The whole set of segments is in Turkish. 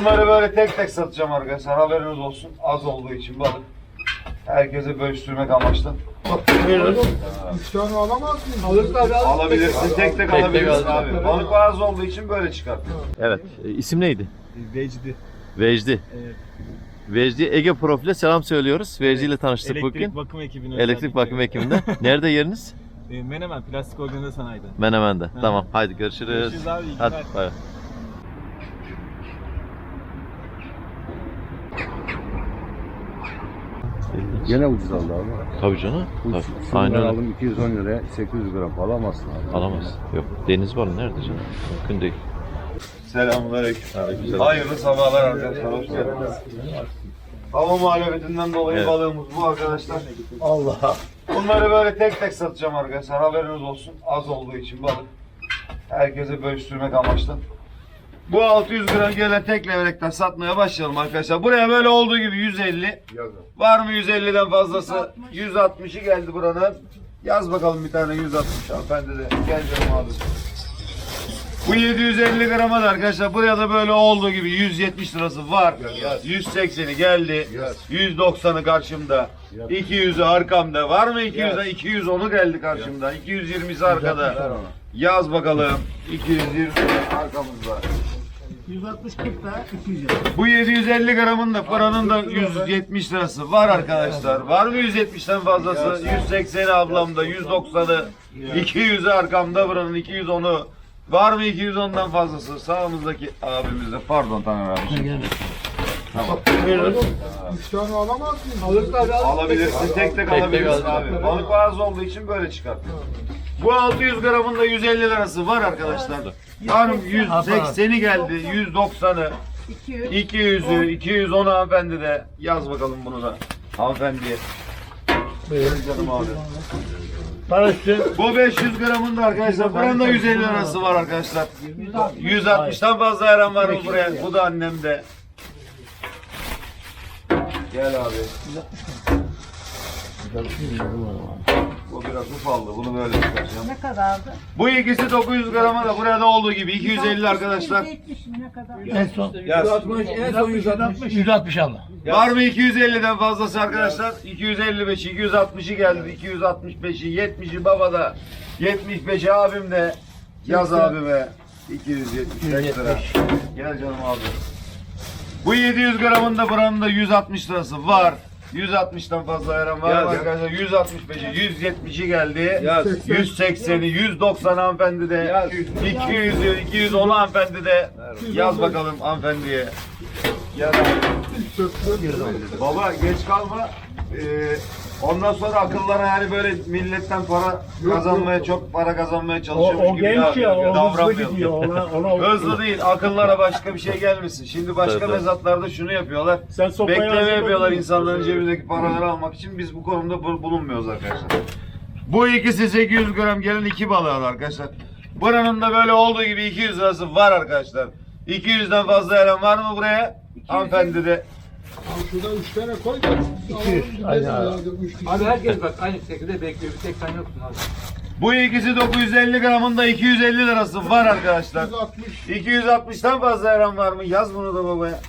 Bunları böyle tek tek satacağım arkadaşlar. Haberiniz olsun. Az olduğu için balık. Herkese bölüştürmek amaçlı. Üç tane alamaz mıyım? Alabilirsin. Tek tek tek alabilirsin al. abi. Balık az olduğu için böyle çıkartıyor. Evet. e, isim neydi? Vecdi. Vecdi. Evet. Vecdi Ege Profil'e selam söylüyoruz. Vecdi ile tanıştık Elektrik bugün. bakım ekibine Elektrik özellikle. bakım ekibinde. Nerede yeriniz? E, Menemen Plastik Organize Sanayi'de. Menemen'de. Tamam. Haydi görüşürüz. Görüşürüz abi, iyi Hadi günler. bay bay. Gene ucuz aldı abi. Tabii canım. Tabii. Aynen öyle. aldım 210 liraya 800 gram alamazsın abi. Alamaz. Yok. Deniz var nerede canım? Mümkün değil. Selamünaleyküm. Hayırlı sabahlar arkadaşlar. Hoş geldiniz. Hava muhalefetinden dolayı Evet. balığımız bu arkadaşlar. Allah. Bunları böyle tek tek satacağım arkadaşlar. Haberiniz olsun. Az olduğu için balık. Herkese bölüştürmek amaçlı. Bu 600 gram gelen tek levelekten satmaya başlayalım arkadaşlar. Buraya böyle olduğu gibi 150. Var mı 150'den fazlası? 160'ı geldi buranın. Yaz bakalım bir tane 160 hanımefendi de. Gel canım abi. Bu 750 grama da arkadaşlar buraya da böyle olduğu gibi 170 lirası var. 180'i geldi. 190'ı karşımda. 200'ü arkamda. Var mı 200'e? 210'u geldi karşımda. 220'si arkada. Yaz bakalım. 220 arkamızda. 160 40 da 200 Bu 750 gramın da paranın da 170 lirası var arkadaşlar. Var mı 170'ten fazlası? 180'i ablamda, 190'ı, 200'ü arkamda buranın 210'u. Var mı 210'dan fazlası? Sağımızdaki abimizde. Pardon Taner abi. Üç tane alamaz mıyım? Alabilirsin. Tek tek tek alabilirsin al. abi. Balık az olduğu için böyle çıkartıyor. Bu 600 gramın da 150 lirası var arkadaşlar. Yarım 180'i geldi, 190'ı, 200'ü, 210'u hanımefendi de yaz bakalım bunu da. Hanımefendiye. Buyurun canım abi. Bu 500 gramın da arkadaşlar buranın da 150 lirası var arkadaşlar. 160'tan fazla yaran var mı buraya? Bu da annemde. Gel abi. Bu biraz ufaldı. Bunu böyle çıkaracağım. Ne kadardı? Bu ikisi 900 grama da burada olduğu gibi 250 arkadaşlar. 170 mi ne kadar? En son Yaz. 160 160 Allah. Var mı 250'den fazlası arkadaşlar? 255, 260'ı geldi. 265'i, 70'i babada. 75'i abimde. Yaz abime. 275 lira. Gel canım abi. Bu 700 gramın da buranın da 160 lirası var. 160'tan fazla veren var mı arkadaşlar? 165'i, 170'i geldi. 180'i, 190 hanımefendi de. 200'ü, 210 hanımefendi de. Yaz bakalım hanımefendiye. Gel abi. Baba geç kalma. Ee, ondan sonra akıllara yani böyle milletten para kazanmaya çok para kazanmaya çalışıyormuş gibi dav- davranmayalım. Hızlı değil. Akıllara başka bir şey gelmesin. Şimdi başka Tabii. mezatlarda şunu yapıyorlar. Sen sopayı Bekleme ağzına yapıyorlar koy. insanların cebindeki paraları almak için. Biz bu konuda bu- bulunmuyoruz arkadaşlar. Bu ikisi 800 gram gelen iki balığı arkadaşlar. Buranın da böyle olduğu gibi 200 lirası var arkadaşlar. 200'den fazla veren var mı buraya? Hanımefendi de Şurada 3 tane koy da. 200. Aynen Abi herkes bak aynı şekilde bekliyor. Bir tek sen yoksun abi. Bu ikisi 950 gramında 250 lirası var arkadaşlar. 160. 260'tan fazla veren var mı? Yaz bunu da babaya.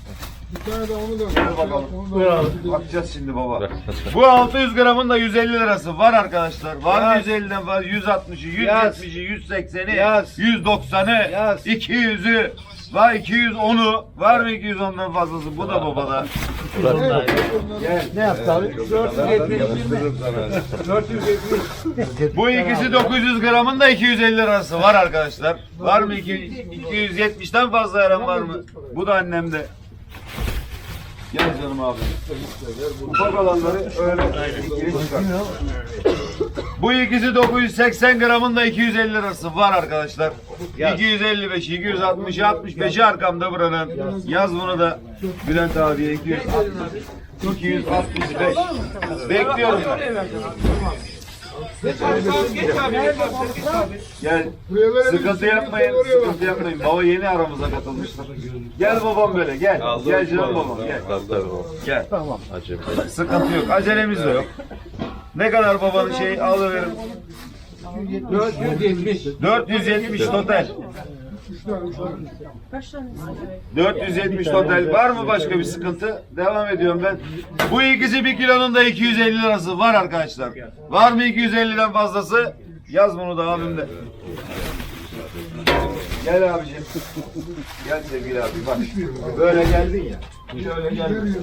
Bir tane de onu da Ver bakalım. Bakacağız şimdi baba. Bu 600 gramın da 150 lirası var arkadaşlar. Var mı 150'den fazla? 160'ı, 170'i, 180'i, 190'ı, 200'ü, var 210'u. Var mı 210'dan fazlası? Bu da babada. Ne yaptı abi? 470. Bu ikisi 900 gramın da 250 lirası var arkadaşlar. Var mı iki- 270'ten fazla veren var mı? Bu da annemde. Gel canım abi. Ufak olanları öyle ikili çıkar. Bu ikisi 980 gramın da 250 lirası var arkadaşlar. 255, 260, 65'i arkamda buranın. Yaz bunu da Bülent abiye 260. 265. Bekliyorum ben. Gel. Buraya verelim. Sıkıntı yapmayın, sıkıntı yapmayın. Baba yeni aramıza katılmışlar. Gel babam böyle, gel. Gel canım babam, gel. Gel. Acayip. Sıkıntı yok, acelemiz de yok. Ne kadar babanın şeyi alıverin. 470. 470 total. 470 total. Var mı başka bir sıkıntı? Devam ediyorum ben. Bu ikisi bir kilonun da 250 lirası var arkadaşlar. Var mı 250'den fazlası? Yaz bunu da abim de. Gel abiciğim. Gel sevgili abi bak. Böyle geldin ya. Şöyle geldin.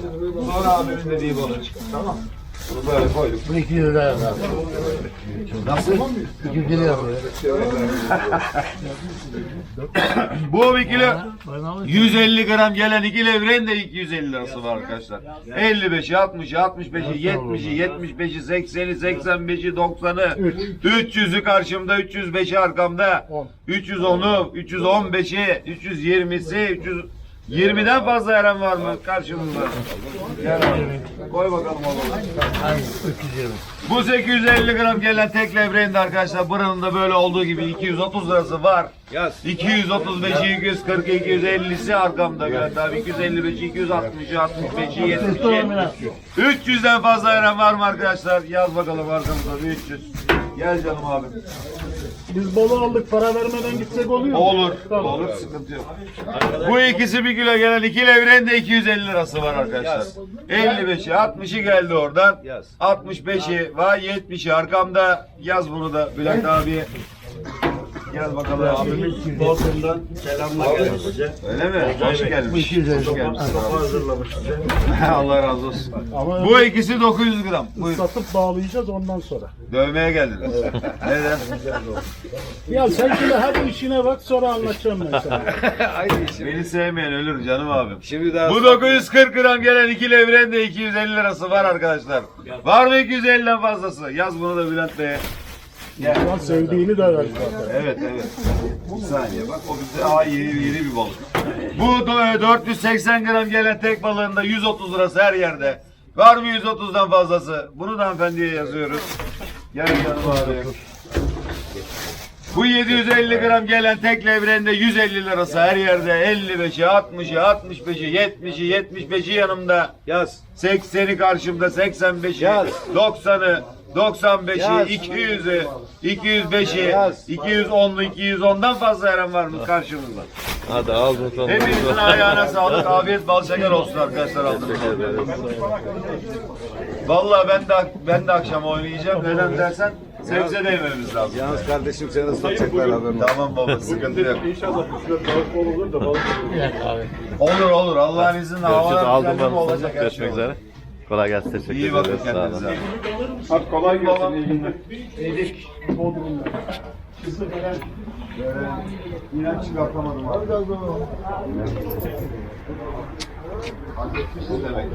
Sonra abimin dediği balığı çıkar. Tamam. Bunu böyle koyduk. Bu 200 lira abi. Nasıl? 200 lira. Bu bir kilo 150 gram gelen iki levreğin de 250 lirası var arkadaşlar. 55'i, 60'ı, 65'i, 70'i, 75'i, 80'i, 85'i, 90'ı, 300'ü karşımda, 305'i arkamda, 310'u, 315'i, 320'si, 320'den fazla eren var mı karşımızda? Koy bakalım oğlum. Aynen 320. Bu 850 gram gelen tek levreğin arkadaşlar buranın da böyle olduğu gibi 230 lirası var. Yaz. 235'i, 240'ı, 250'si arkamda Bülent abi. 255'i, 260'ı, 65'i, 70'i. 300'den fazla eren var mı arkadaşlar? Yaz bakalım arkamızda bir 300. Gel canım abi. Biz balı aldık para vermeden gitsek oluyor mu? Olur. Olur sıkıntı yok. Bu ikisi bir kilo gelen iki levreğin de 250 lirası var arkadaşlar. 55'i 60'ı geldi oradan. Yaz. 65'i var 70'i arkamda. Yaz bunu da Bülent abiye. Gel bakalım abimiz Bodrum'dan selamlar geldi. Öyle mi? Hoş gelmiş. 250. Hoş gelmiş. Allah razı olsun. Ama Bu ikisi 900 gram. Buyur. satıp bağlayacağız ondan sonra. Dövmeye geldiniz. Neden? Ya sen şimdi hadi işine bak sonra anlatacağım ben sana. Aynı işi. Beni sevmeyen ölür canım abim. Şimdi daha Bu 940 gram gelen iki levreğin de 250 lirası var arkadaşlar. Var mı 250'den fazlası? Yaz bunu da Bülent Bey'e. Lan sevdiğini de zaten. Evet evet. Bir saniye bak o bize aa iri, iri bir balık. Bu da 480 gram gelen tek balığın da 130 lirası her yerde. Var mı 130'dan fazlası? Bunu da hanımefendiye yazıyoruz. Gel canım abi. Bu 750 gram gelen tek levrende 150 lirası her yerde. 55'i, 60'ı, 65'i, 70'i, 75'i yanımda. yaz. 80'i karşımda, 85'i, Yaz. 90'ı, 95'i, Yaz. 200'ü, 205'i, Yaz. 210'lu, 210'dan fazla eren var mı karşımızda? Hadi al bakalım. Hepinizin ayağına sağlık, afiyet, bal şeker olsun arkadaşlar aldınız. Vallahi ben de ben de akşam oynayacağım. Neden dersen sebze de yememiz lazım. Yalnız kardeşim seni ıslatacaklar haberin olsun. Tamam baba sıkıntı yok. İnşallah kısmet balık bol olur da balık Olur olur Allah'ın izniyle havalar Aldım güzel ben. olacak her Görüşmek şey. üzere. Kolay gelsin. Teşekkür İyi bakın ederiz. Sağ olun. kendinize. Hadi kolay gelsin. iyi günler. Yedik. Bodrum'da. Böyle inan çıkartamadım abi. Bu demek.